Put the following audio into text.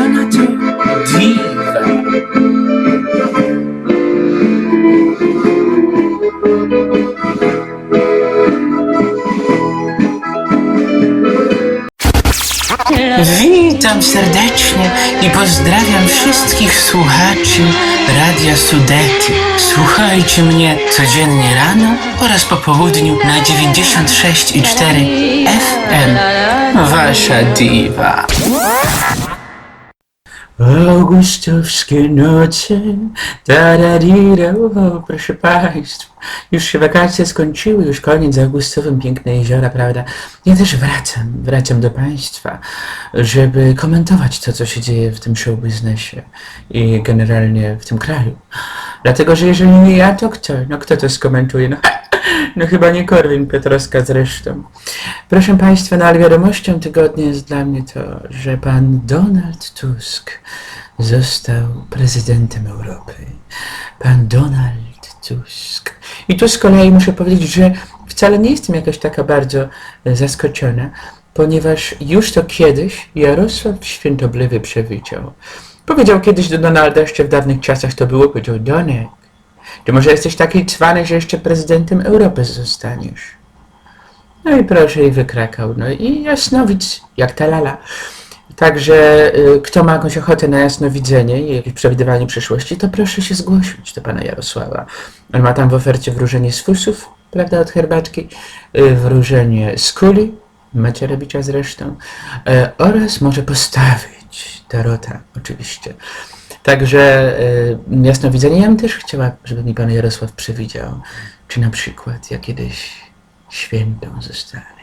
Co na to diwa? Witam serdecznie i pozdrawiam wszystkich słuchaczy Radia Sudety. Słuchajcie mnie codziennie rano oraz po południu na 96,4 FM. Wasza diwa. Augustowskie noce, taradira, o, proszę Państwa, już się wakacje skończyły, już koniec Augustowym, piękne jeziora, prawda? Ja też wracam, wracam do Państwa, żeby komentować to, co się dzieje w tym show biznesie i generalnie w tym kraju. Dlatego, że jeżeli nie ja, to kto? No kto to skomentuje? No, no chyba nie Korwin Piotrowska zresztą. Proszę Państwa, no ale wiadomością tygodnia jest dla mnie to, że pan Donald Tusk został prezydentem Europy. Pan Donald Tusk. I tu z kolei muszę powiedzieć, że wcale nie jestem jakoś taka bardzo e, zaskoczona, ponieważ już to kiedyś Jarosław Świętobliwy przewidział. Powiedział kiedyś do Donalda, jeszcze w dawnych czasach to było, powiedział, Donek, ty może jesteś taki cwany, że jeszcze prezydentem Europy zostaniesz. No i proszę, i wykrakał. No i jasnowic, jak ta lala. Także y, kto ma jakąś ochotę na jasnowidzenie i jakieś przewidywanie przyszłości, to proszę się zgłosić do pana Jarosława. On ma tam w ofercie wróżenie z fusów, prawda, od herbatki, y, wróżenie z kuli, Macierewicza zresztą, y, oraz może postawić tarota, oczywiście. Także y, jasnowidzenie ja bym też chciała, żeby mi pan Jarosław przewidział, czy na przykład ja kiedyś świętą zostanę.